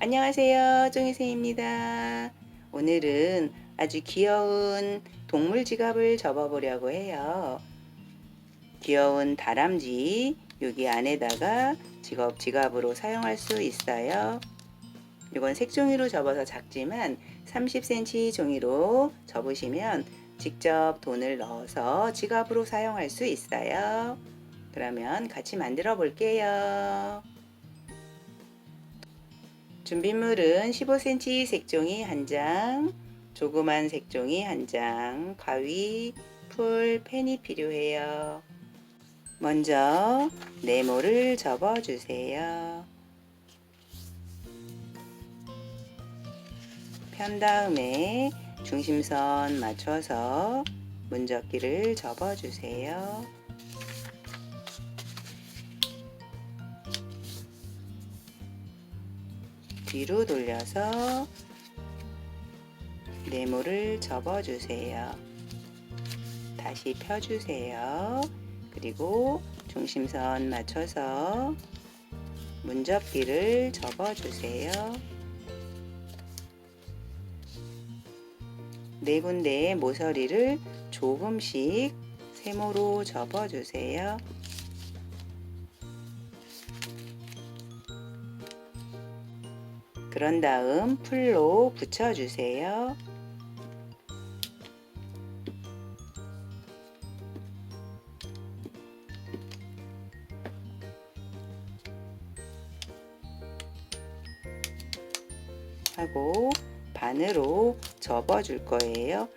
안녕하세요. 종이새입니다. 오늘은 아주 귀여운 동물 지갑을 접어보려고 해요. 귀여운 다람쥐 여기 안에다가 직업 지갑으로 사용할 수 있어요. 이건 색종이로 접어서 작지만 30cm 종이로 접으시면 직접 돈을 넣어서 지갑으로 사용할 수 있어요. 그러면 같이 만들어 볼게요. 준비물은 15cm 색종이 한 장, 조그만 색종이 한 장, 가위, 풀, 펜이 필요해요. 먼저 네모를 접어 주세요. 편 다음에 중심선 맞춰서 문접기를 접어 주세요. 뒤로 돌려서 네모를 접어 주세요. 다시 펴주세요. 그리고 중심선 맞춰서 문접기를 접어 주세요. 네 군데의 모서리를 조금씩 세모로 접어 주세요. 그런 다음 풀로 붙여주세요. 하고 반으로 접어 줄 거예요.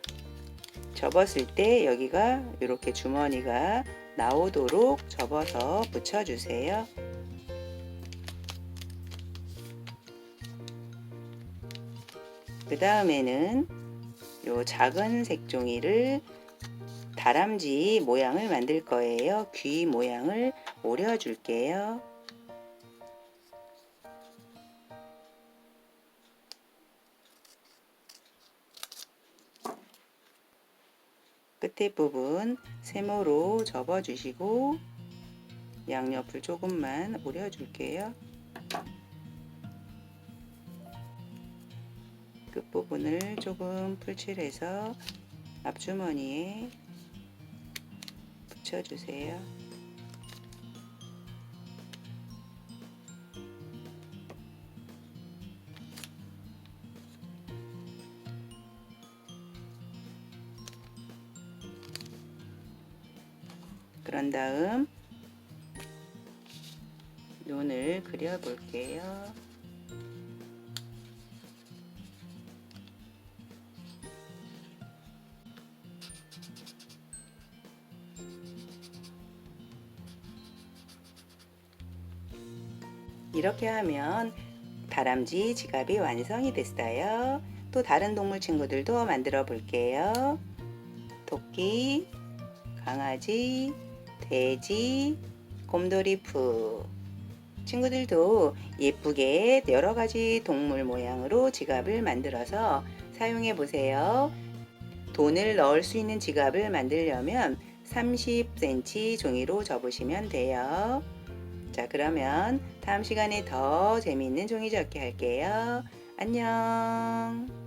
접었을 때 여기가 이렇게 주머니가 나오도록 접어서 붙여 주세요. 그 다음에는 요 작은 색종이를 다람쥐 모양을 만들 거예요. 귀 모양을 오려 줄게요. 끝에 부분 세모로 접어 주시고 양옆을 조금만 오려 줄게요. 끝부분을 조금 풀칠해서 앞주머니에 붙여주세요. 그런 다음 눈을 그려볼게요. 이렇게 하면 다람쥐 지갑이 완성이 됐어요. 또 다른 동물 친구들도 만들어 볼게요. 토끼, 강아지, 돼지, 곰돌이 푸. 친구들도 예쁘게 여러 가지 동물 모양으로 지갑을 만들어서 사용해 보세요. 돈을 넣을 수 있는 지갑을 만들려면 30cm 종이로 접으시면 돼요. 자, 그러면 다음 시간에 더 재미있는 종이 접기 할게요. 안녕.